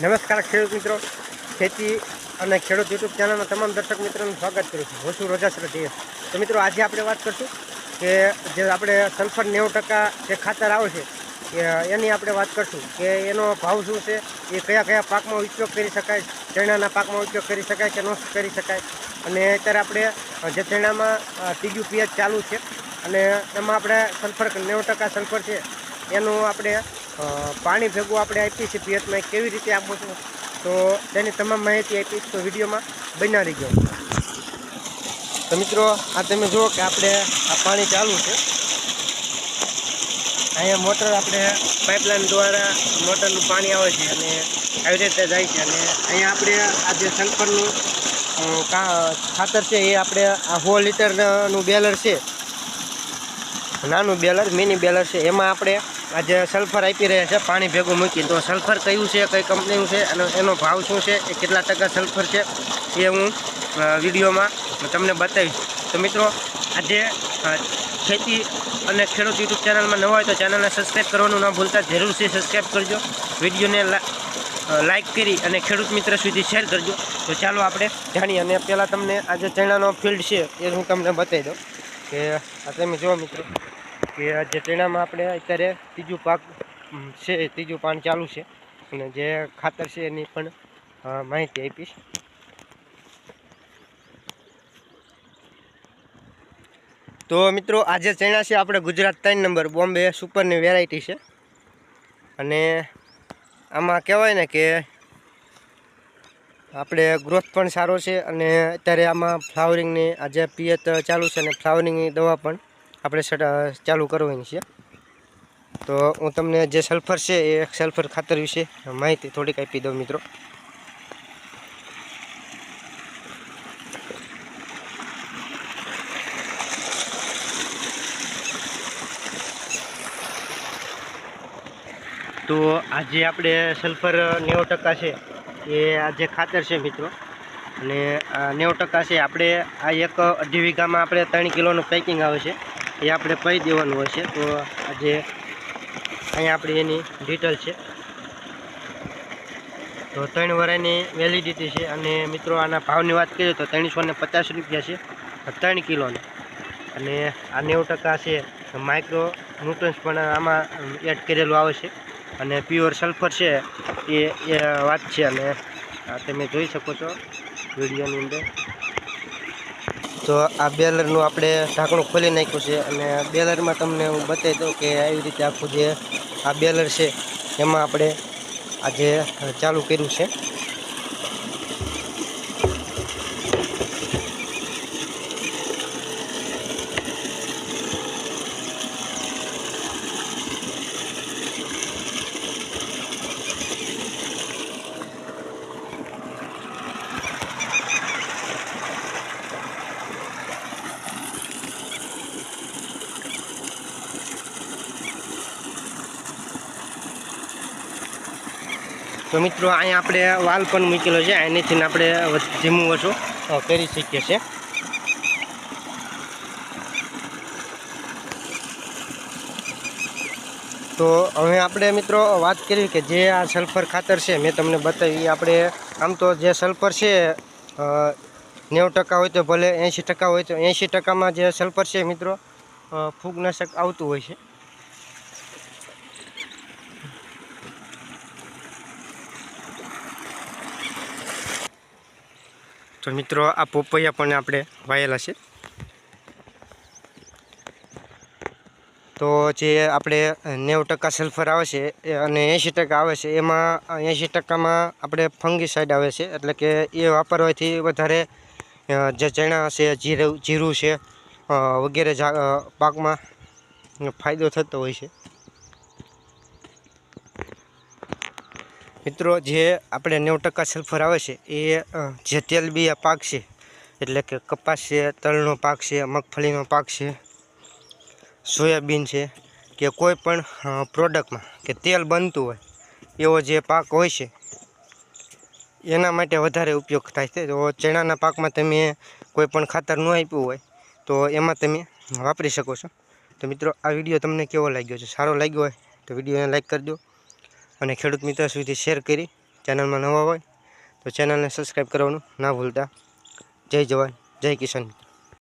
નમસ્કાર ખેડૂત મિત્રો. ખેતી અને ખેડૂત યુટ્યુબ ચેનલના તમામ દર્શક મિત્રોનું સ્વાગત કરું છું. હું છું રોજાસર તો મિત્રો, આજે આપણે વાત કરશું કે જે આપણે સલ્ફર નેવું ટકા જે ખાતર આવે છે એની આપણે વાત કરશું કે એનો ભાવ શું છે, એ કયા કયા પાકમાં ઉપયોગ કરી શકાય, ચણાના પાકમાં ઉપયોગ કરી શકાય કે ન કરી શકાય. અને અત્યારે આપણે જે ચણામાં ત્રીજું પિયત ચાલુ છે અને એમાં આપણે સલ્ફર નેવું ટકા સલ્ફર છે, એનું આપણે પાણી ભેગું આપણે આપીએ છીએ પિયતમાં કેવી રીતે આપો છું? તો તેની તમામ માહિતી આપીશ તો વિડીયોમાં બનાવી ગયો તો મિત્રો, આ તમે જુઓ કે આપણે આ પાણી ચાલુ છે. અહીંયા મોટર આપણે પાઇપલાઇન દ્વારા મોટરનું પાણી આવે છે અને આવી રીતે જાય છે. અને અહીંયા આપણે આ જે સલ્ફરનું ખાતર છે એ આપણે આ સો લીટરનું બેલર છે. નાનું બેલર, મિની બેલર છે. એમાં આપણે આ જે સલ્ફર આપી રહ્યા છે, પાણી ભેગું મૂકી તો સલ્ફર કયું છે, કઈ કંપનીનું છે, અને એનો ભાવ શું છે, એ કેટલા ટકા સલ્ફર છે, એ હું વિડીયોમાં તમને બતાવીશ. તો મિત્રો, આજે ખેતી અને ખેડૂત યુટ્યુબ ચેનલમાં નવા હોય તો ચેનલને સબસ્ક્રાઈબ કરવાનું ના ભૂલતા. જરૂરથી સબસ્ક્રાઈબ કરજો. વિડીયોને લાઈક કરી અને ખેડૂત મિત્ર સુધી શેર કરજો. તો ચાલો આપણે જાણીએ. અને પહેલાં તમને આજે ચણાનો ફિલ્ડ છે, એ હું તમને બતાવી દઉં. કે આ તમે જુઓ મિત્રો. કે આ જે આપણે અત્યારે ત્રીજું પાક છે, ત્રીજું પાન ચાલુ છે. અને જે ખાતર છે એની પણ માહિતી આપીશ. તો મિત્રો આજે ચણા છે આપણે ગુજરાત ત્રણ નંબર, બોમ્બે સુપરની વેરાયટી છે. અને આમાં કહેવાય ને કે આપણે ગ્રોથ પણ સારો છે અને અત્યારે આમાં ફ્લાવરિંગની આજે પિયત ચાલુ છે અને ફ્લાવરિંગની દવા પણ આપણે ચાલુ કરવાની છે. તો હું તમને જે સલ્ફર છે એ સલ્ફર ખાતર વિશે માહિતી થોડીક આપી દઉં મિત્રો. તો આજે આપણે સલ્ફર નેવું ટકા છે એ આજે ખાતર છે મિત્રો. અને નેવું ટકા છે આપણે આ એક અઢી વીઘામાં આપણે ત્રણ કિલોનું પેકિંગ આવે છે. એ આપણે પૈ દેવાનું હોય છે તો આજે અહીંયા આપણી એની ડિટેલ છે. તો ત્રણ વરાની વેલિડિટી છે અને મિત્રો આના ભાવની વાત કરીએ તો ત્રણસો ને પચાસ રૂપિયા છે. ત્રણ કિલોની. અને આ નેવું ટકા છે માઇક્રો ન્યુટ્રન્સ પણ આમાં એડ કરેલું આવે છે. અને પ્યોર સલ્ફર છે એ વાત છે. અને તમે જોઈ શકો છો વિડીયોની અંદર. તો આ બેલરનું આપણે ઢાંકણું ખોલી નાખ્યું છે અને બેલરમાં તમને હું બતાવી દઉં કે આવી રીતે આખું જે આ બેલર છે, એમાં આપણે આજે ચાલુ કર્યું છે. તો મિત્રો, અહીંયા આપણે વાલ પણ મૂકેલો છે. એનીથી આપણે ધીમું ઓછું કરી શકીએ છીએ. તો હવે આપણે મિત્રો વાત કરી કે જે આ સલ્ફર ખાતર છે, મેં તમને બતાવી. આપણે, આમ તો જે સલ્ફર છે નેવું ટકા હોય તો ભલે એંશી ટકા હોય તો એંશી ટકામાં જે સલ્ફર છે મિત્રો ફૂગનાશક આવતું હોય છે. તો મિત્રો, આ પોપૈયા પણ આપણે વાયેલા છે. તો જે આપણે નેવું ટકા સલ્ફર આવે છે અને એંશી ટકા આવે છે, એમાં એંશી ટકામાં આપણે ફંગીસાઇડ આવે છે, એટલે કે એ વાપરવાથી વધારે જે ચણા છે, જીરું જીરું છે વગેરે પાકમાં ફાયદો થતો હોય છે. મિત્રો, જે આપણે નેવું ટકા સલ્ફર આવે છે, એ જે તેલબિયા પાક છે, એટલે કે કપાસ છે, તલનો પાક છે, મગફળીનો પાક છે, સોયાબીન છે, કે કોઈ પણ પ્રોડક્ટમાં કે તેલ બનતું હોય, એવો જે પાક હોય છે, એના માટે વધારે ઉપયોગ થાય છે. તો ચણાના પાકમાં તમે કોઈ પણ ખાતર ન આપ્યું હોય, તો એમાં તમે વાપરી શકો છો. તો મિત્રો, આ વીડિયો તમને કેવો લાગ્યો છે? સારો લાગ્યો હોય, તો વિડીયોને લાઈક કરી દો. અને ખેડૂત મિત્ર સુધી શેર કરી ચેનલમાં નવા હોય તો ચેનલને સબસ્ક્રાઈબ કરવાનું ના ભૂલતા. જય જવાન, જય કિસાન